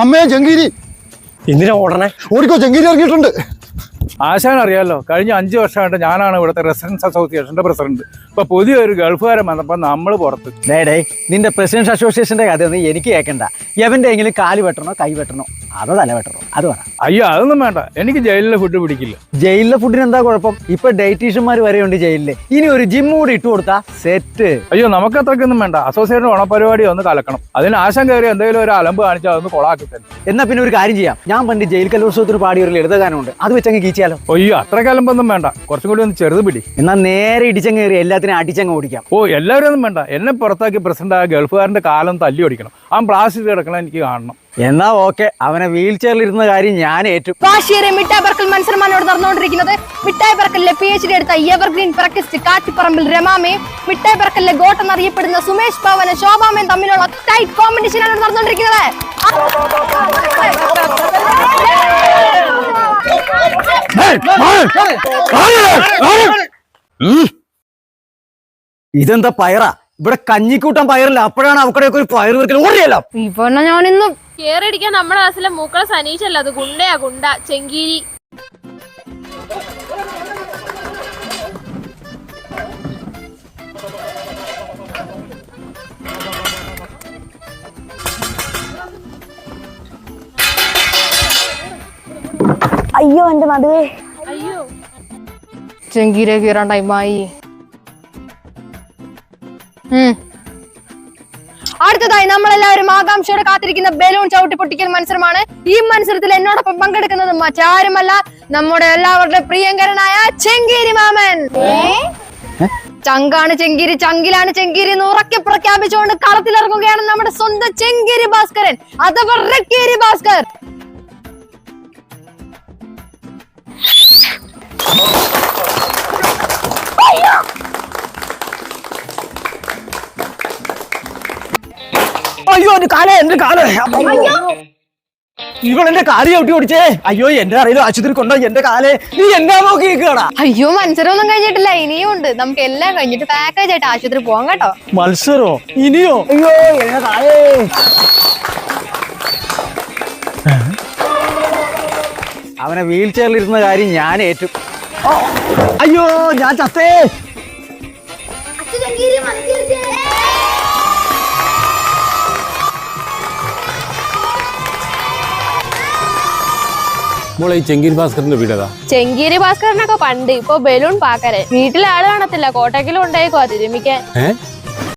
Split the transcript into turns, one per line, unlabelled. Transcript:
അമ്മയെ ജംഗീരി.
എന്തിനാ ഓടണേ?
ഓടിക്കോ ജംഗീരി ഇറങ്ങിയിട്ടുണ്ട്.
ആശാൻ അറിയാലോ കഴിഞ്ഞ അഞ്ച് വർഷമായിട്ട് ഞാനാണ് ഇവിടുത്തെ റെസിഡൻസ് അസോസിയേഷന്റെ പ്രസിഡന്റ്. ഇപ്പൊ പുതിയൊരു ഗൾഫുകാരൻ വന്നപ്പോ നമ്മൾ പുറത്ത്.
ഡേ ഡേ നിന്റെ പ്രസിഡന്റ് അസോസിയേഷന്റെ കഥയൊന്നും എനിക്ക് കേൾക്കണ്ട എവന്റെ എങ്കിലും കാൽ വെട്ടണോ കൈ വെട്ടണോ? അതോ തല വെട്ടണോ അത് പറ
അയ്യോ അതൊന്നും വേണ്ട. എനിക്ക് ജയിലിലെ ഫുഡ് പിടിക്കില്ല.
ജയിലിലെ ഫുഡിന് എന്താ കുഴപ്പം? ഇപ്പൊ ഡയറ്റീഷ്യന്മാർ വരെയുണ്ട് ജയിലിൽ. ഇനി ഒരു ജിം കൂടി ഇട്ട് കൊടുത്താ സെറ്റ്
അയ്യോ നമുക്ക് അത്രക്കൊന്നും വേണ്ട. അസോസിയേഷൻ ഓണപരിപാടി ഒന്ന് കലക്കണം. അതിന് ആശം കയറി എന്തെങ്കിലും ഒരു അലമ്പ് കാണിച്ചാൽ അതൊന്ന് കൊളാക്കി തരും.
എന്നാ പിന്നെ ഒരു കാര്യം ചെയ്യാം. ഞാൻ പണ്ട് ജയിൽ കലോത്സവത്തിന് പാടിയ ഒരു ലളിതഗാനമുണ്ട്. അത് വെച്ചങ്ങ് കീച്ചാലോ
അയ്യോ അത്ര അലമ്പൊന്നും വേണ്ട. കുറച്ചും കൂടി ഒന്ന് ചെറുത് പിടി.
എന്നാ നേരെ ഇടിച്ചങ്ങ് കയറി എല്ലാത്തിനും അടിച്ചങ്ങ് ഓടിക്കാം.
ഓ എല്ലാവരും ഒന്നും വേണ്ട. എന്നെ പുറത്താക്കി പ്രസിഡന്റ് ആ ഗൾഫുകാരന്റെ കാലം തല്ലി ഓടിക്കണം. ആ പ്ലാസ്റ്റിക് കിടക്കണം എനിക്ക് കാണണം.
എന്നാ ഓക്കെ. അവനെ വീൽ ചെയറിൽ ഇരുന്ന കാര്യം ഞാൻ ഏറ്റു
വാശിയേറെ മിഠായി പറക്കൽ മത്സരമാണ് ഇവിടെ നടന്നുകൊണ്ടിരിക്കുന്നത്. മിഠായി പറക്കലിലെ പി എച്ച് ഡി എടുത്ത എവർഗ്രീൻ പ്രക്കിസ്റ്റ് കാറ്റിപ്പറമ്പിൽ രമാമയും മിഠായി പറക്കലിലെ ഗോട്ട് എന്നറിയപ്പെടുന്ന സുമേഷ് പവനും ശോഭാമയും തമ്മിലുള്ള ടൈറ്റ് കോമ്പറ്റീഷനാണ് നടന്നുകൊണ്ടിരിക്കുന്നത്.
ഇതെന്താ പയറാ? ഇവിടെ കഞ്ഞിക്കൂട്ടം പയറില്ല. അപ്പോഴാണ് അവക്കടെ ഒരു പയർ വെക്കൽ ഓടിയല്ലോ.
ഞാൻ ഞാനിന്ന്
കേറടിക്കാൻ നമ്മുടെ ക്ലാസ്സിലെ മൂക്കള സനീഷല്ല? അത് ഗുണ്ടയാ ഗുണ്ട. ചെങ്കീരി.
അയ്യോ എന്റെ നടുവേ
അയ്യോ.
ചെങ്കീര കീറാൻ ടൈമായി അടുത്തതായി നമ്മളെല്ലാവരും ആകാംക്ഷയോടെ കാത്തിരിക്കുന്ന ബലൂൺ ചവിട്ടി പൊട്ടിക്കൽ മത്സരമാണ്. ഈ മത്സരത്തിൽ എന്നോടൊപ്പം പങ്കെടുക്കുന്നത് മറ്റാരുമല്ല നമ്മുടെ എല്ലാവരുടെ പ്രിയങ്കരനായ ചെങ്കേരി മാമൻ. ചങ്കാണ് ചെങ്കിരി ചങ്കിലാണ് ചെങ്കിരി എന്ന് ഉറക്കെ പ്രഖ്യാപിച്ചുകൊണ്ട് കളത്തിലിറങ്ങുകയാണ് നമ്മുടെ സ്വന്തം ചെങ്കിരി ഭാസ്കരൻ അഥവാ റെക്കേരി ഭാസ്കർ.
അയ്യോ എന്റെ കാലേ എന്റെ കാലേ. ഇവൾ എന്റെ കാൽ ചവിട്ടി ഓടിച്ചേ. അയ്യോ എന്റെ അറിയില്ല ആശുപത്രി കൊണ്ടോ എന്റെ കാലേ. നീ എന്നാ നോക്കി നിൽക്കടാ
അയ്യോ മത്സരമൊന്നും കഴിഞ്ഞിട്ടില്ല. ഇനിയും ഉണ്ട്. നമുക്ക് എല്ലാം കഴിഞ്ഞിട്ട് പാക്കേജ് ആയിട്ട് ആശുപത്രി പോകാം കേട്ടോ.
മത്സരോ? ഇനിയോ? അയ്യോ എന്റെ കാലേ. അവനെ വീൽ ചെയറിൽ ഇരുന്ന കാര്യം ഞാൻ ഏറ്റു. അയ്യോ ഞാൻ ചത്തേ.
മോളെ ഈ ചെങ്കീർ ഭാസ്കറിന്റെ വീടേതാ
ചെങ്കീരി ഭാസ്കറിനൊക്കെ പണ്ട് ഇപ്പൊ ബലൂൺ പാക്കരെ വീട്ടിലെ ആൾ കാണത്തില്ല. കോട്ടക്കിലും ഉണ്ടായിക്കോ തിരുമിക്കാൻ.